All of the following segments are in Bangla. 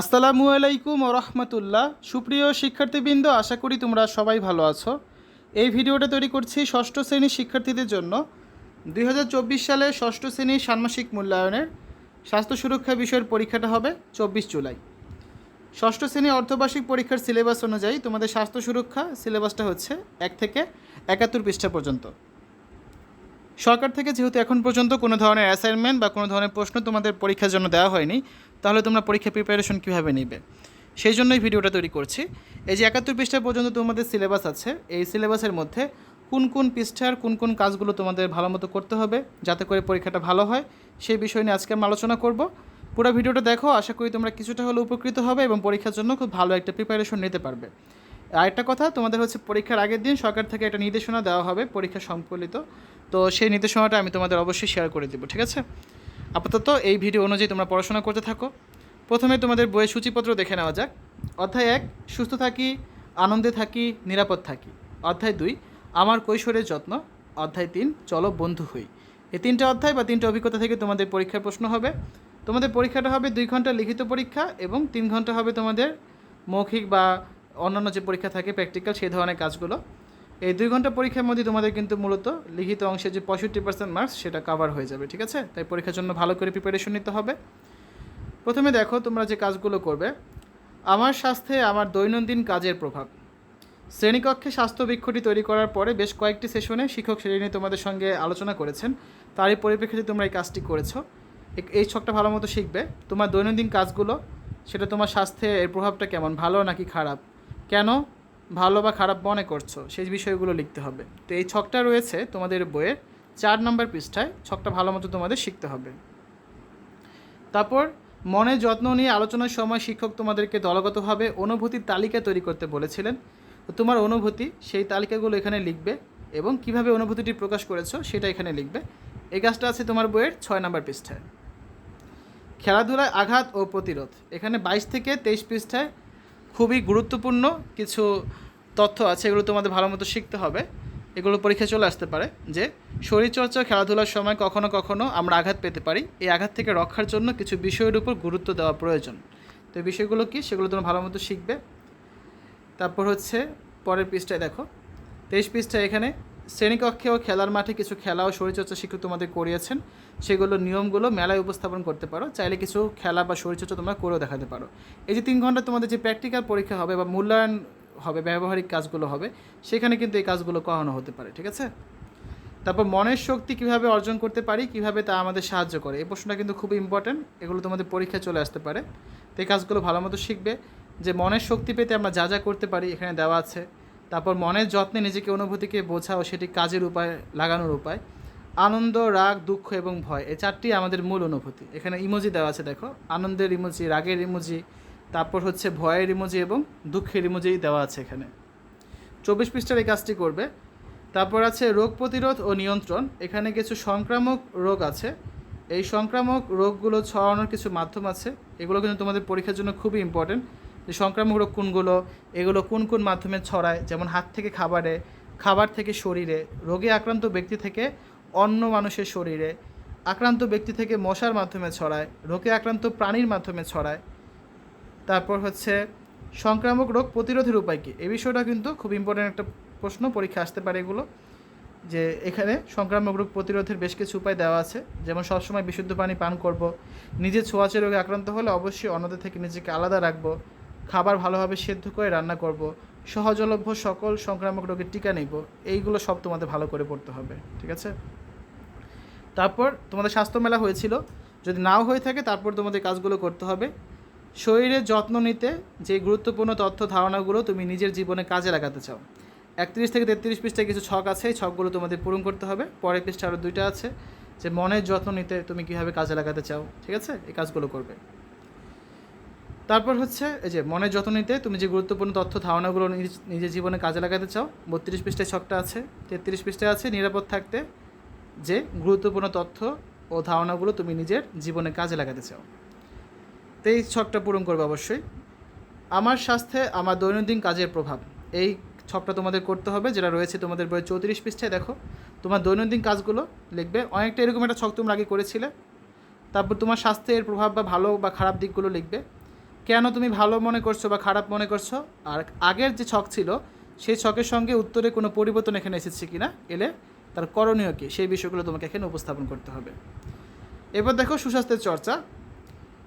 আসসালামু আলাইকুম রহমতুল্লাহ। সুপ্রিয় শিক্ষার্থীবৃন্দ, আশা করি তোমরা সবাই ভালো আছো। এই ভিডিওটা তৈরি করছি ষষ্ঠ শ্রেণির শিক্ষার্থীদের জন্য। দুই হাজার চব্বিশ সালে ষষ্ঠ শ্রেণির ষান্মাসিক মূল্যায়নের স্বাস্থ্য সুরক্ষা বিষয়ের পরীক্ষাটা হবে চব্বিশ জুলাই। ষষ্ঠ শ্রেণি অর্ধবার্ষিক পরীক্ষার সিলেবাস অনুযায়ী তোমাদের স্বাস্থ্য সুরক্ষা সিলেবাসটা হচ্ছে এক থেকে একাত্তর পৃষ্ঠা পর্যন্ত। সরকার থেকে যেহেতু এখন পর্যন্ত কোনো ধরনের অ্যাসাইনমেন্ট বা কোনো ধরনের প্রশ্ন তোমাদের পরীক্ষার জন্য দেওয়া হয়নি তাহলে তোমরা পরীক্ষা প্রিপারেশন কীভাবে নেবে? সেই জন্যই ভিডিওটা তৈরি করছি। এই যে একাত্তর পৃষ্ঠা পর্যন্ত তোমাদের সিলেবাস আছে, এই সিলেবাসের মধ্যে কোন কোন পৃষ্ঠার কোন কোন কাজগুলো তোমাদের ভালো মতো করতে হবে যাতে করে পরীক্ষাটা ভালো হয়, সেই বিষয় নিয়ে আজকে আমি আলোচনা করব। পুরো ভিডিওটা দেখো, আশা করি তোমরা কিছুটা হলে উপকৃত হবে এবং পরীক্ষার জন্য খুব ভালো একটা প্রিপারেশন নিতে পারবে। আরেকটা কথা, তোমাদের হচ্ছে পরীক্ষার আগের দিন সরকার থেকে একটা নির্দেশনা দেওয়া হবে পরীক্ষা সম্পলিত। তো সেই নির্দেশনাটা আমি তোমাদের অবশ্যই শেয়ার করে দেবো, ঠিক আছে? আপাতত এই ভিডিও অনুযায়ী তোমরা পড়াশোনা করতে থাকো। প্রথমে তোমাদের বইয়ের সূচিপত্র দেখে নেওয়া যাক। অধ্যায় এক, সুস্থ থাকি, আনন্দে থাকি, নিরাপদ থাকি। অধ্যায় দুই, আমার কৈশোরের যত্ন। অধ্যায় তিন, চলো বন্ধু হই। এই তিনটে অধ্যায় বা তিনটে অভিজ্ঞতা থেকে তোমাদের পরীক্ষার প্রশ্ন হবে। তোমাদের পরীক্ষাটা হবে দুই ঘণ্টা লিখিত পরীক্ষা এবং তিন ঘণ্টা হবে তোমাদের মৌখিক বা অন্যান্য যে পরীক্ষা থাকে প্র্যাকটিক্যাল সেই ধরনের কাজগুলো। এই দুই ঘণ্টা পরীক্ষার মধ্যে তোমাদের কিন্তু মূলত লিখিত অংশে যে পঁয়ষট্টি পার্সেন্ট মার্কস সেটা কভার হয়ে যাবে, ঠিক আছে? তাই পরীক্ষার জন্য ভালো করে প্রিপারেশন নিতে হবে। প্রথমে দেখো তোমরা যে কাজগুলো করবে। আমার স্বাস্থ্যে আমার দৈনন্দিন কাজের প্রভাব। শ্রেণীকক্ষে স্বাস্থ্য বৃক্ষটি তৈরি করার পরে বেশ কয়েকটি সেশনে শিক্ষক শ্রেণি তোমাদের সঙ্গে আলোচনা করেছেন। তারই পরিপ্রেক্ষিতে তোমরা এই কাজটি করেছ। এই ছকটা ভালো মতো শিখবে। তোমার দৈনন্দিন কাজগুলো, সেটা তোমার স্বাস্থ্যে এর প্রভাবটা কেমন? ভালো নাকি খারাপ? কেন? ভালো বা খারাপ মনে করছ, সেই বিষয়গুলো লিখতে হবে। তো এই ছকটা রয়েছে তোমাদের বইয়ের চার নম্বর পৃষ্ঠায়, ছকটা ভালো মতো তোমাদের শিখতে হবে। তারপর মনের যত্ন নিয়ে আলোচনার সময় শিক্ষক তোমাদেরকে দলগতভাবে অনুভূতির তালিকা তৈরি করতে বলেছিলেন। তোমার অনুভূতি, সেই তালিকাগুলো এখানে লিখবে এবং কীভাবে অনুভূতিটি প্রকাশ করেছ সেটা এখানে লিখবে। এই কাজটা আছে তোমার বইয়ের ছয় নম্বর পৃষ্ঠায়। খেলাধুলায় আঘাত ও প্রতিরোধ, এখানে বাইশ থেকে তেইশ পৃষ্ঠায় খুবই গুরুত্বপূর্ণ কিছু তথ্য আছে, এগুলো তোমাদের ভালো মতো শিখতে হবে। এগুলো পরীক্ষায় চলে আসতে পারে যে, শরীরচর্চা, খেলাধুলার সময় কখনো কখনো আমরা আঘাত পেতে পারি। এই আঘাত থেকে রক্ষার জন্য কিছু বিষয়ের উপর গুরুত্ব দেওয়া প্রয়োজন। তো এই বিষয়গুলো কি? সেগুলো তোমরা ভালো মতো শিখবে। তারপর হচ্ছে, পরের পৃষ্ঠায় দেখো। তেইশ পৃষ্ঠায় এখানে, শ্রেণীকক্ষে ও খেলার মাঠে কিছু খেলা ও শরীরচর্চা শিক্ষক তোমাদের করিয়েছেন। সেগুলো নিয়মগুলো মেলায় উপস্থাপন করতে পারো। চাইলে কিছু খেলা বা শরীরচর্চা তোমরা করেও দেখাতে পারো। এই যে তিন ঘণ্টা তোমাদের যে প্র্যাকটিক্যাল পরীক্ষা হবে বা মূল্যায়ন হবে, ব্যবহারিক কাজগুলো হবে, সেখানে কিন্তু এই কাজগুলো করানো হতে পারে, ঠিক আছে? তারপর মনের শক্তি কীভাবে অর্জন করতে পারি, কীভাবে তা আমাদের সাহায্য করে, এই প্রশ্নটা কিন্তু খুব ইম্পর্ট্যান্ট এগুলো তোমাদের পরীক্ষায় চলে আসতে পারে। তো এই কাজগুলো ভালো মতো শিখবে, যে মনের শক্তি পেতে আমরা যা যা করতে পারি, এখানে দেওয়া আছে। তারপর মনের যত্নে নিজেকে, অনুভূতিকে বোঝা ও সেটি কাজের উপায়, লাগানোর উপায়। আনন্দ, রাগ, দুঃখ এবং ভয়, এই চারটি আমাদের মূল অনুভূতি। এখানে ইমোজি দেওয়া আছে, দেখো। আনন্দের ইমোজি রাগের ইমোজি তারপর হচ্ছে ভয়ের ইমোজি এবং দুঃখের ইমোজি দেওয়া আছে এখানে। চব্বিশ পৃষ্ঠার এই কাজটি করবে। তারপর আছে রোগ প্রতিরোধ ও নিয়ন্ত্রণ। এখানে কিছু সংক্রামক রোগ আছে। এই সংক্রামক রোগগুলো ছড়ানোর কিছু মাধ্যম আছে। এগুলো কিন্তু তোমাদের পরীক্ষার জন্য খুবই ইম্পর্টেন্ট যে সংক্রামক রোগ কোনগুলো, এগুলো কোন কোন মাধ্যমে ছড়ায়? যেমন হাত থেকে খাবারে, খাবার থেকে শরীরে, রোগে আক্রান্ত ব্যক্তি থেকে অন্য মানুষের শরীরে, আক্রান্ত ব্যক্তি থেকে মশার মাধ্যমে ছড়ায়, রোগে আক্রান্ত প্রাণীর মাধ্যমে ছড়ায়। তারপর হচ্ছে সংক্রামক রোগ প্রতিরোধের উপায় কী? এই বিষয়টা কিন্তু খুব ইম্পর্ট্যান্ট একটা প্রশ্ন, পরীক্ষা আসতে পারে এগুলো। যে এখানে সংক্রামক রোগ প্রতিরোধের বেশ কিছু উপায় দেওয়া আছে। যেমন সবসময় বিশুদ্ধ পানি পান করব, নিজে ছোঁয়াচে রোগে আক্রান্ত হলে অবশ্যই অন্যদের থেকে নিজেকে আলাদা রাখব, খাবার ভালোভাবে সেদ্ধ করে রান্না করব, সহজলভ্য সকল সংক্রামক রোগের টিকা নেব, এইগুলো সব তোমাদের ভালো করে পড়তে হবে, ঠিক আছে? তারপর তোমাদের স্বাস্থ্য মেলা হয়েছিল, যদি নাও হয়ে থাকে তারপর তোমাদের কাজগুলো করতে হবে। শরীরের যত্ন নিতে যে গুরুত্বপূর্ণ তথ্য ধারণাগুলো তুমি নিজের জীবনে কাজে লাগাতে চাও। একত্রিশ থেকে তেত্রিশ পৃষ্ঠায় কিছু ছক আছে, এই ছকগুলো তোমাদের পূরণ করতে হবে। পরের পৃষ্ঠা আরও দুইটা আছে, যে মনের যত্ন নিতে তুমি কীভাবে কাজে লাগাতে চাও, ঠিক আছে? এই কাজগুলো করবে। তারপর হচ্ছে, এই যে মনের যত্ন নিতে তুমি যে গুরুত্বপূর্ণ তথ্য ধারণাগুলো নিজ- নিজের জীবনে কাজে লাগাতে চাও, বত্রিশ পৃষ্ঠায় ছকটা আছে, তেত্রিশ পৃষ্ঠায় আছে, নিরাপদ থাকতে যে গুরুত্বপূর্ণ তথ্য ও ধারণাগুলো তুমি নিজের জীবনে কাজে লাগাতে চাও। তো এই ছকটা পূরণ করবে অবশ্যই। আমার স্বাস্থ্যে আমার দৈনন্দিন কাজের প্রভাব, এই ছকটা তোমাদের করতে হবে, যেটা রয়েছে তোমাদের বই চৌত্রিশ পৃষ্ঠায়, দেখো। তোমার দৈনন্দিন কাজগুলো লিখবে, অনেকটা এরকম একটা ছক তোমরা আগে করেছিলে। তারপর তোমার স্বাস্থ্যের প্রভাব বা ভালো বা খারাপ দিকগুলো লিখবে। কেন তুমি ভালো মনে করছ বা খারাপ মনে করছ? আর আগের যে ছক ছিল, সেই ছকের সঙ্গে উত্তরে কোনো পরিবর্তন এখানে এসেছে কি না এলে তার করণীয় কী, সেই বিষয়গুলো তোমাকে এখানে উপস্থাপন করতে হবে। এবার দেখো সুস্বাস্থ্যের চর্চা।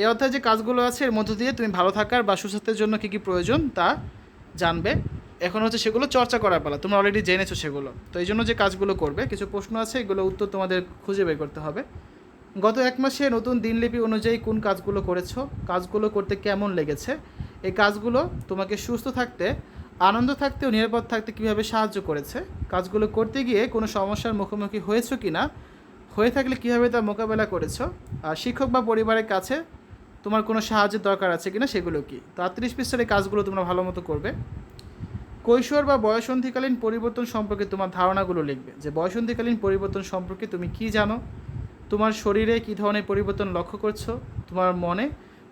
এই অধ্যায়ে যে কাজগুলো আছে, এর মধ্য দিয়ে তুমি ভালো থাকার বা সুস্বাস্থ্যের জন্য কী কী প্রয়োজন তা জানবে। এখন হচ্ছে সেগুলো চর্চা করার পালা। তোমরা অলরেডি জেনেছো সেগুলো। তো এই জন্য যে কাজগুলো করবে, কিছু প্রশ্ন আছে এগুলো উত্তর তোমাদের খুঁজে বের করতে হবে। গত এক মাসে নতুন দিনলিপি অনুযায়ী কোন কাজগুলো করেছ, কাজগুলো করতে কেমন লেগেছে, এই কাজগুলো তোমাকে সুস্থ থাকতে, আনন্দ থাকতে ও নিরাপদ থাকতে কীভাবে সাহায্য করেছে, কাজগুলো করতে গিয়ে কোনো সমস্যার মুখোমুখি হয়েছো কি না হয়ে থাকলে কীভাবে তা মোকাবেলা করেছ, আর শিক্ষক বা পরিবারের কাছে তোমার কোনো সাহায্যের দরকার আছে কিনা সেগুলো কি? তো আটত্রিশ পৃষ্ঠার এই কাজগুলো তোমরা ভালো মতো করবে। কৈশোর বা বয়সন্ধিকালীন পরিবর্তন সম্পর্কে তোমার ধারণাগুলো লিখবে। যে বয়সন্ধিকালীন পরিবর্তন সম্পর্কে তুমি কি জানো? তোমার শরীরে কী ধরনের পরিবর্তন লক্ষ্য করছ? তোমার মনে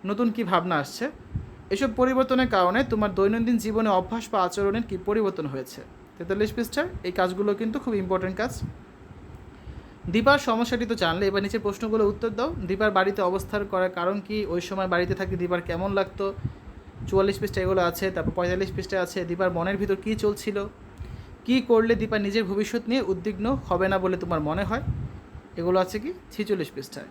নতুন কি ভাবনা আসছে? এসব পরিবর্তনের কারণে তোমার দৈনন্দিন জীবনে অভ্যাস বা আচরণের কী পরিবর্তন হয়েছে? তেতাল্লিশ পৃষ্ঠার এই কাজগুলো কিন্তু খুব ইম্পর্টেন্ট কাজ। দীপার সমস্যাটি তো জানলে, এবার নিচের প্রশ্নগুলো উত্তর দাও। দীপার বাড়িতে অবস্থান করার কারণ কি? ওই সময় বাড়িতে থাকতে দীপার কেমন লাগতো? চুয়াল্লিশ পৃষ্ঠা এগুলো আছে, তারপর পঁয়তাল্লিশ পৃষ্ঠা আছে। দীপার মনের ভিতর কী চলছিল? কি করলে দীপা নিজের ভবিষ্যৎ নিয়ে উদ্বিগ্ন হবে না বলে তোমার মনে হয়? এগুলো আছে কি? ছিচল্লিশ পৃষ্ঠায়।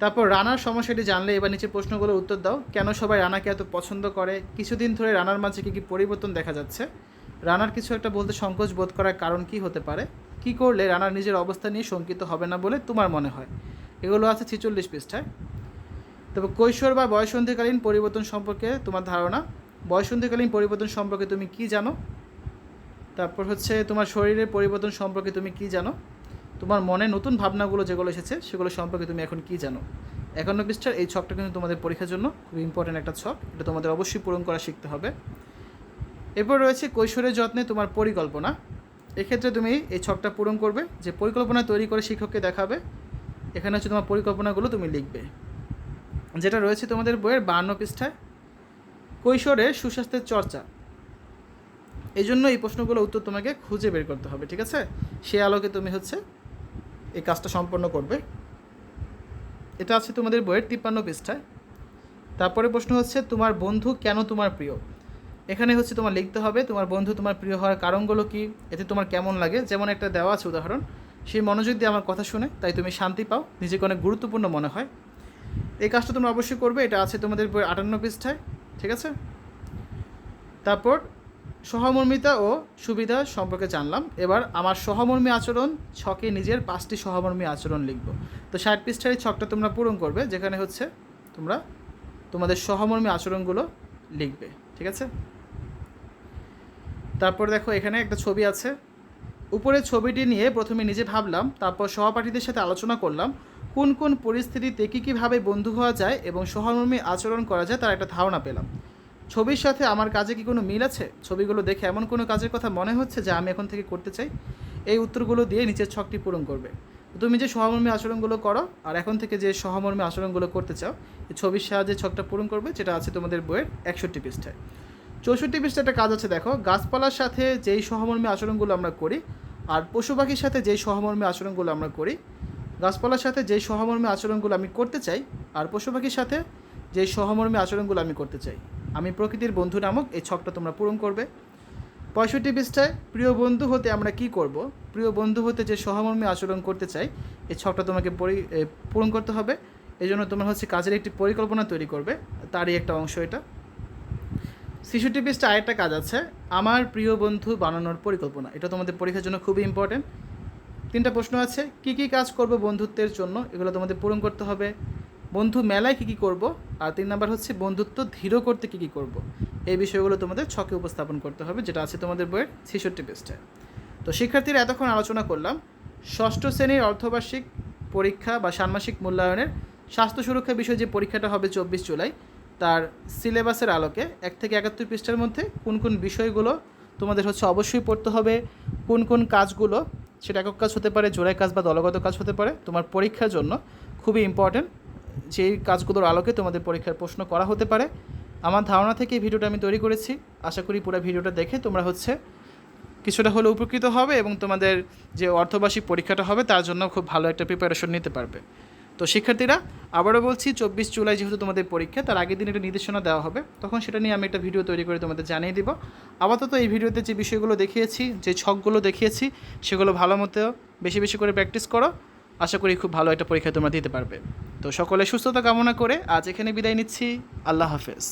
তারপর রানার সমস্যাটি জানলে, এবার নিচের প্রশ্নগুলোর উত্তর দাও। কেন সবাই রানাকে এত পছন্দ করে? কিছুদিন ধরে রানার মাঝে কী কী পরিবর্তন দেখা যাচ্ছে? রানার কিছু একটা বলতে সংকোচ বোধ করার কারণ কি হতে পারে? কি করলে রানার নিজের অবস্থা নিয়ে শঙ্কিত হবে না বলে তোমার মনে হয়? এগুলো আছে ছেচল্লিশ পৃষ্ঠায়। তবে কৈশোর বা বয়সন্ধিকালীন পরিবর্তন সম্পর্কে তোমার ধারণা? বয়সন্ধিকালীন পরিবর্তন সম্পর্কে তুমি কি জানো? তারপর হচ্ছে তোমার শরীরের পরিবর্তন সম্পর্কে তুমি কি জানো? তোমার মনে নতুন ভাবনাগুলো যেগুলো এসেছে, সেগুলো সম্পর্কে তুমি এখন কি জানো? একান্ন পৃষ্ঠার এই ছকটা কিন্তু তোমাদের পরীক্ষার জন্য খুব ইম্পর্ট্যান্ট একটা ছক। এটা তোমাদের অবশ্যই পূরণ করা শিখতে হবে। এরপর রয়েছে কৈশোরের যত্নে তোমার পরিকল্পনা। এক্ষেত্রে তুমি এই ছকটা পূরণ করবে, যে পরিকল্পনা তৈরি করে শিক্ষককে দেখাবে, এখানে হচ্ছে তোমার পরিকল্পনাগুলো তুমি লিখবে। যেটা রয়েছে তোমাদের বইয়ের বান্ন পৃষ্ঠায় কৈশোরের সুস্বাস্থ্যের চর্চা। এই জন্য এই প্রশ্নগুলো উত্তর তোমাকে খুঁজে বের করতে হবে, ঠিক আছে? সে আলোকে তুমি হচ্ছে এই কাজটা সম্পন্ন করবে। এটা আছে তোমাদের বইয়ের তিপ্পান্ন পৃষ্ঠায়। তারপরে প্রশ্ন হচ্ছে, তোমার বন্ধু কেন তোমার প্রিয়? এখানে হচ্ছে তোমার লিখতে হবে, তোমার বন্ধু তোমার প্রিয় হওয়ার কারণগুলো কি, এতে তোমার কেমন লাগে? যেমন একটা দেওয়া আছে উদাহরণ, সেই মনোযোগ দিয়ে আমার কথা শুনে, তাই তুমি শান্তি পাও, নিজেকে অনেক গুরুত্বপূর্ণ মনে হয়। এই কাজটা তোমরা অবশ্যই করবে, এটা আছে তোমাদের বই আটান্ন পৃষ্ঠায়, ঠিক আছে? তারপর, সহমর্মিতা ও সুবিধা সম্পর্কে জানলাম, এবার আমার সহমর্মী আচরণ, ছকে নিজের পাঁচটি সহমর্মী আচরণ লিখব। তো ষাট পৃষ্ঠার এই ছকটা তোমরা পূরণ করবে, যেখানে হচ্ছে তোমরা তোমাদের সহমর্মী আচরণগুলো লিখবে, ঠিক আছে? তারপর দেখো এখানে একটা ছবি আছে। উপরে ছবিটি নিয়ে প্রথমে নিজে ভাবলাম, তারপর সহপাঠীদের সাথে আলোচনা করলাম, কোন কোন পরিস্থিতিতে কী কীভাবে বন্ধু হওয়া যায় এবং সহমর্মী আচরণ করা যায় তার একটা ধারণা পেলাম। ছবির সাথে আমার কাজে কি কোনো মিল আছে? ছবিগুলো দেখে এমন কোনো কাজের কথা মনে হচ্ছে যা আমি এখন থেকে করতে চাই? এই উত্তরগুলো দিয়ে নিচের ছকটি পূরণ করবে। তুমি যে সহমর্মী আচরণগুলো করো আর এখন থেকে যে সহমর্মী আচরণগুলো করতে চাও, এই ছবির সাহায্যে ছকটা পূরণ করবে, যেটা আছে তোমাদের বইয়ের একষট্টি পৃষ্ঠায়। চৌষট্টি পৃষ্ঠা একটা কাজ আছে, দেখো। গাছপালার সাথে যেই সহমর্মী আচরণগুলো আমরা করি, আর পশু পাখির সাথে যেই সহমর্মী আচরণগুলো আমরা করি, গাছপালার সাথে যেই সহমর্মী আচরণগুলো আমি করতে চাই, আর পশু পাখির সাথে যেই সহমর্মী আচরণগুলো আমি করতে চাই। আমি প্রকৃতির বন্ধু নামক এই ছকটা তোমরা পূরণ করবে। পঁয়ষট্টি পৃষ্ঠায় প্রিয় বন্ধু হতে আমরা কি করব? প্রিয় বন্ধু হতে যে সহমর্মী আচরণ করতে চাই, এই ছকটা তোমাকে পরি পূরণ করতে হবে। এই জন্য তোমার হচ্ছে কাজের একটি পরিকল্পনা তৈরি করবে, তারই একটা অংশ এটা। ছেষট্টি পৃষ্ঠা আরেকটা কাজ আছে। আমার প্রিয় বন্ধু বানানোর পরিকল্পনা। এটা তোমাদের পরীক্ষার জন্য খুবই ইম্পর্টেন্ট তিনটা প্রশ্ন আছে। কি কি কাজ করব বন্ধুত্বের জন্য? এগুলো তোমাদের পূরণ করতে হবে। বন্ধু মেলায় কী কী করব? আর তিন নাম্বার হচ্ছে, বন্ধুত্ব ধীর করতে কী কী করব? এই বিষয়গুলো তোমাদের ছকে উপস্থাপন করতে হবে, যেটা আছে তোমাদের বইয়ের ছেষট্টি পৃষ্ঠায় তো শিক্ষার্থীরা এতক্ষণ আলোচনা করলাম। ষষ্ঠ শ্রেণির অর্ধবার্ষিক পরীক্ষা বা ষান্মাসিক মূল্যায়নের স্বাস্থ্য সুরক্ষা বিষয়ে যে পরীক্ষাটা হবে চব্বিশ জুলাই তার সিলেবাসের আলোকে এক থেকে একাত্তর পৃষ্ঠার মধ্যে কোন কোন বিষয়গুলো তোমাদের হচ্ছে অবশ্যই পড়তে হবে, কোন কোন কাজগুলো সেটা একক কাজ হতে পারে জোড়াই কাজ বা দলগত কাজ হতে পারে, তোমার পরীক্ষার জন্য খুবই ইম্পর্ট্যান্ট যেই কাজগুলোর আলোকে তোমাদের পরীক্ষার প্রশ্ন করা হতে পারে। আমার ধারণা থেকে এই ভিডিওটা আমি তৈরি করেছি। আশা করি পুরো ভিডিওটা দেখে তোমরা হচ্ছে কিছুটা হলেও উপকৃত হবে এবং তোমাদের যে অর্ধবার্ষিক পরীক্ষাটা হবে তার জন্য খুব ভালো একটা প্রিপারেশন নিতে পারবে। তো শিক্ষার্থীরা, আবারও বলছি, চব্বিশ জুলাই যেহেতু তোমাদের পরীক্ষা, তার আগের দিন একটা নির্দেশনা দেওয়া হবে। তখন সেটা নিয়ে আমি একটা ভিডিও তৈরি করে তোমাদের জানিয়ে দিব। আপাতত এই ভিডিওতে যে বিষয়গুলো দেখিয়েছি, যে ছকগুলো দেখিয়েছি, সেগুলো ভালো মতো বেশি বেশি করে প্র্যাকটিস করো। আশা করি খুব ভালো একটা পরীক্ষা তোমরা দিতে পারবে। তো সকলে সুস্থতা কামনা করে আজ এখানে বিদায় নিচ্ছি। আল্লাহ হাফেজ।